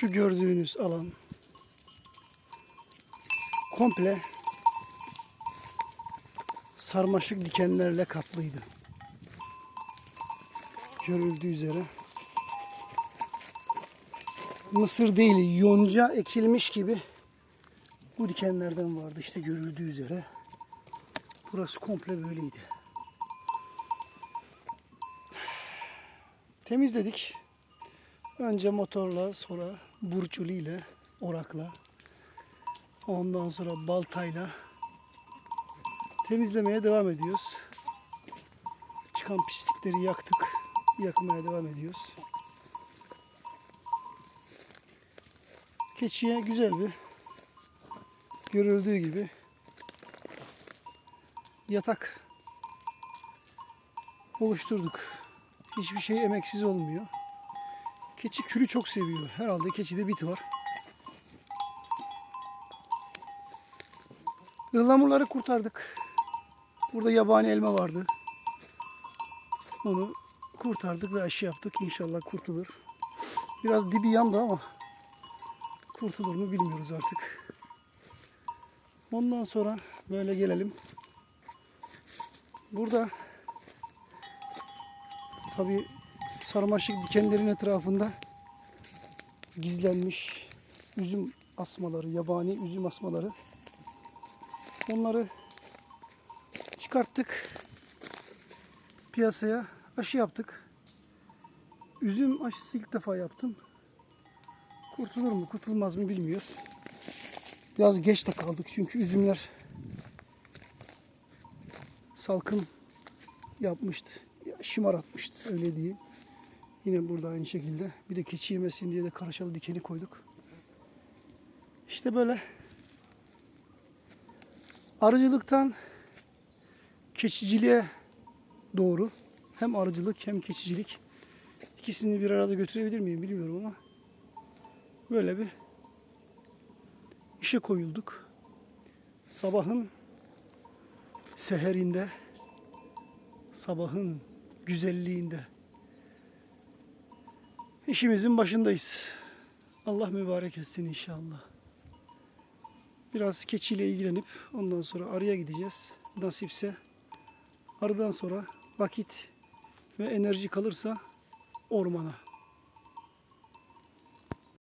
Şu gördüğünüz alan komple sarmaşık dikenlerle kaplıydı. Görüldüğü üzere. Mısır değil, yonca ekilmiş gibi bu dikenlerden vardı işte görüldüğü üzere. Burası komple böyleydi. Temizledik. Önce motorla, sonra burçuli ile, orakla, ondan sonra baltayla temizlemeye devam ediyoruz. Çıkan pislikleri yaktık. Yakmaya devam ediyoruz. Keçiye güzel bir görüldüğü gibi yatak oluşturduk. Hiçbir şey emeksiz olmuyor. Keçi külü çok seviyor. Herhalde keçide bit var. Ihlamurları kurtardık. Burada yabani elma vardı. Onu kurtardık ve aşı yaptık. İnşallah kurtulur. Biraz dibi yandı ama kurtulur mu bilmiyoruz artık. Ondan sonra böyle gelelim. Burada tabi sarmaşık dikenlerin etrafında gizlenmiş üzüm asmaları, yabani üzüm asmaları. Onları çıkarttık. Piyasaya aşı yaptık. Üzüm aşısı ilk defa yaptım. Kurtulur mu, kurtulmaz mı bilmiyoruz. Biraz geç de kaldık çünkü üzümler salkım yapmıştı. Ya, şımaratmıştı öyle diyeyim. Yine burada aynı şekilde. Bir de keçi yemesin diye de karaşalı dikeni koyduk. İşte böyle. Arıcılıktan keçiciliğe doğru hem arıcılık hem keçicilik ikisini bir arada götürebilir miyim bilmiyorum ama böyle bir işe koyulduk. Sabahın seherinde, sabahın güzelliğinde işimizin başındayız. Allah mübarek etsin inşallah. Biraz keçiyle ilgilenip ondan sonra arıya gideceğiz. Nasipse arıdan sonra vakit ve enerji kalırsa ormana.